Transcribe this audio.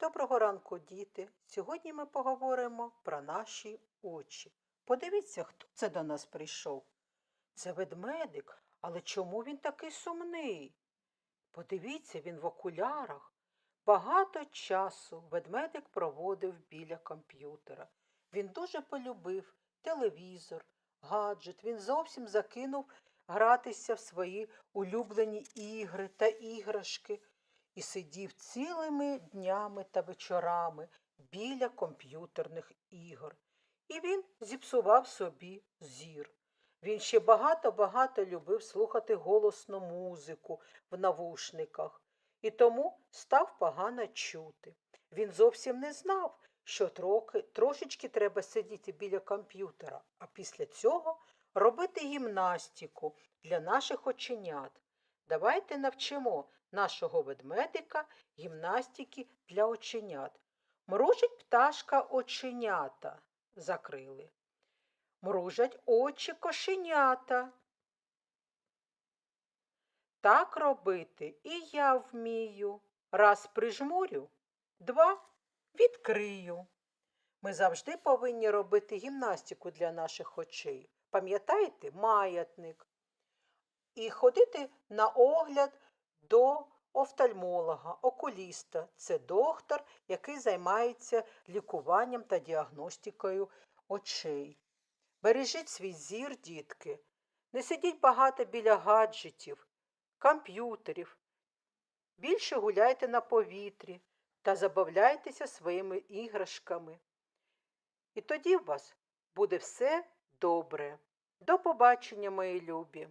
Доброго ранку, діти. Сьогодні ми поговоримо про наші очі. Подивіться, хто це до нас прийшов. Це ведмедик, але чому він такий сумний? Подивіться, він в окулярах. Багато часу ведмедик проводив біля комп'ютера. Він дуже полюбив телевізор, гаджет. Він зовсім закинув гратися в свої улюблені ігри та іграшки і сидів цілими днями та вечорами біля комп'ютерних ігор. І він зіпсував собі зір. Він ще багато-багато любив слухати голосну музику в навушниках і тому став погано чути. Він зовсім не знав, що трохи, трошечки треба сидіти біля комп'ютера, а після цього робити гімнастику для наших оченят. Давайте навчимо нашого ведмедика гімнастики для оченят. Мружить пташка оченята закрили. Мружать очі кошенята. Так робити і я вмію. Раз прижмурю, два відкрию. Ми завжди повинні робити гімнастику для наших очей. Пам'ятаєте, маятник. І ходити на огляд до офтальмолога, окуліста. Це доктор, який займається лікуванням та діагностикою очей. Бережіть свій зір, дітки. Не сидіть багато біля гаджетів, комп'ютерів. Більше гуляйте на повітрі та забавляйтеся своїми іграшками. І тоді в вас буде все добре. До побачення, мої любі!